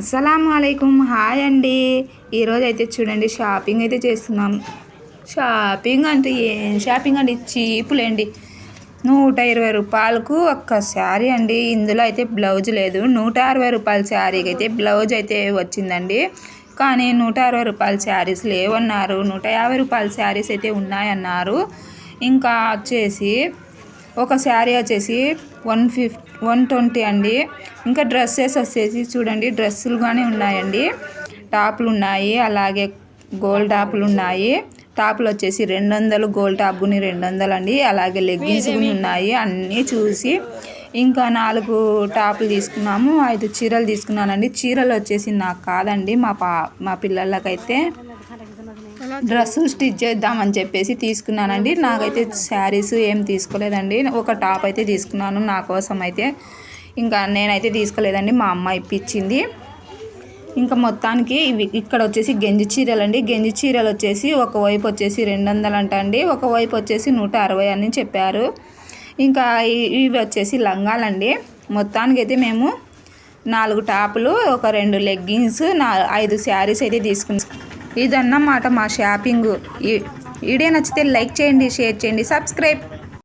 అస్సలం అయికం హాయ్ అండి. ఈరోజు అయితే చూడండి షాపింగ్ అయితే చేస్తున్నాం. షాపింగ్ అంటే ఏం? షాపింగ్ అండి చీపులేండి. నూట ఇరవై రూపాయలకు ఒక్క శారీ అండి. ఇందులో అయితే బ్లౌజ్ లేదు. నూట అరవై రూపాయల శారీకి అయితే బ్లౌజ్ అయితే వచ్చిందండి. కానీ నూట అరవై రూపాయల శారీస్ లేవన్నారు. నూట యాభై రూపాయల శారీస్ అయితే ఉన్నాయన్నారు. ఇంకా వచ్చేసి ఒక శారీ వచ్చేసి వన్ ఫిఫ్ వన్ ట్వంటీ అండి. ఇంకా డ్రెస్సెస్ వచ్చేసి చూడండి డ్రెస్సులు కానీ ఉన్నాయండి. టాపులు ఉన్నాయి అలాగే గోల్డ్ టాపులు ఉన్నాయి టాపులు వచ్చేసి రెండు వందలు గోల్డ్ టాప్ని రెండు వందలు అండి అలాగే లెగ్గిన్స్ కూడా ఉన్నాయి అన్నీ చూసి. ఇంకా నాలుగు టాపులు తీసుకున్నాము ఐదు చీరలు తీసుకున్నానండి. చీరలు వచ్చేసి నాకు కాదండి మా పా మా పిల్లలకైతే డ్రెస్సులు స్టిచ్ చేద్దామని చెప్పేసి తీసుకున్నానండి. నాకైతే శారీస్ ఏం తీసుకోలేదండి. ఒక టాప్ అయితే తీసుకున్నాను నా కోసం అయితే. ఇంకా నేనైతే తీసుకోలేదండి. మా అమ్మ ఇప్పించింది. ఇంకా మొత్తానికి ఇవి ఇక్కడ వచ్చేసి గెంజి చీరలు అండి గెంజి చీరలు వచ్చేసి ఒకవైపు వచ్చేసి రెండు వందలు అంట అండి ఒకవైపు వచ్చేసి నూట అరవై అని చెప్పారు. ఇంకా ఇవి వచ్చేసి లంగాలండి. మొత్తానికి అయితే మేము నాలుగు టాపులు ఒక రెండు లెగ్గింగ్స్ నా ఐదు శారీస్ అయితే తీసుకున్నాం. ఇదన్నమాట మా షాపింగ్. ఈ వీడియో నచ్చితే లైక్ చేయండి షేర్ చేయండి సబ్స్క్రైబ్.